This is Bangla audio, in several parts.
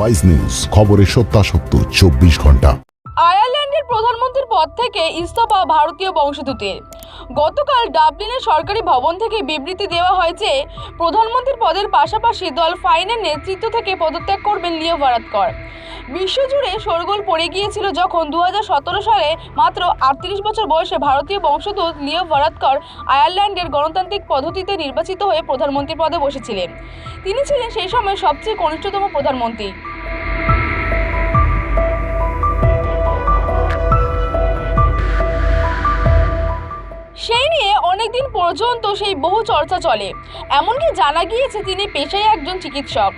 ওয়াইজ নিউজ খবরের সত্যাসত্য, চব্বিশ ঘণ্টা। আয়ারল্যান্ডের প্রধানমন্ত্রীর পদ থেকে ইস্তফা ভারতীয় বংশোদ্ভূতের। গতকাল ডাবলিনের সরকারি ভবন থেকে বিবৃতি দেওয়া হয় যে, প্রধানমন্ত্রীর পদের পাশাপাশি দল ফাইনের নেতৃত্ব থেকে পদত্যাগ করবেন লিও ভারাতকর। বিশ্বজুড়ে শোরগোল পড়ে গিয়েছিল যখন দু হাজার সতেরো সালে মাত্র আটত্রিশ বছর বয়সে ভারতীয় বংশোদ্ভূত লিও ভারাতকর আয়ারল্যান্ডের গণতান্ত্রিক পদ্ধতিতে নির্বাচিত হয়ে প্রধানমন্ত্রী পদে বসেছিলেন। তিনি ছিলেন সেই সময় সবচেয়ে কনিষ্ঠতম প্রধানমন্ত্রী। সেই নিয়ে অনেকদিন পর্যন্ত সেই বহু চর্চা চলে। এমনকি জানা গিয়েছে তিনি পেশায় একজন চিকিৎসক।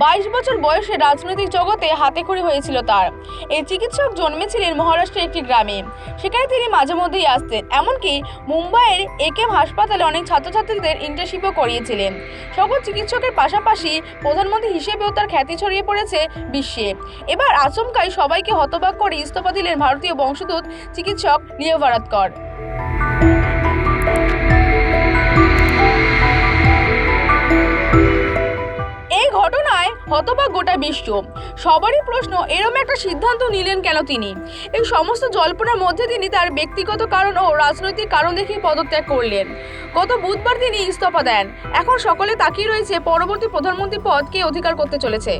বাইশ বছর বয়সে রাজনৈতিক জগতে হাতেখড়ি হয়েছিল তার। এই চিকিৎসক জন্মেছিলেন মহারাষ্ট্রের একটি গ্রামে। সেখানে তিনি মাঝে মধ্যেই আসতেন। এমনকি মুম্বাইয়ের একেএম হাসপাতালে অনেক ছাত্রছাত্রীদের ইন্টার্নশিপও করিয়েছিলেন। সকল চিকিৎসকের পাশাপাশি প্রধানমন্ত্রী হিসেবেও তার খ্যাতি ছড়িয়ে পড়েছে বিশ্বে। এবার আচমকাই সবাইকে হতবাক করে ইস্তফা দিলেন ভারতীয় বংশোদ্ভূত চিকিৎসক লিও ভারাতকর হতবাক গোটা বিশ্ব। সবারই প্রশ্ন, এরম একটা সিদ্ধান্ত নিলেন কেন তিনি? এই সমস্ত জল্পনার মধ্যে তিনি তার ব্যক্তিগত কারণ ও রাজনৈতিক কারণ দেখিয়ে পদত্যাগ করলেন। গত বুধবার তিনি ইস্তফা দেন। এখন সকলে তাকিয়ে রয়েছে পরবর্তী প্রধানমন্ত্রী পদ কে অধিকার করতে চলেছে।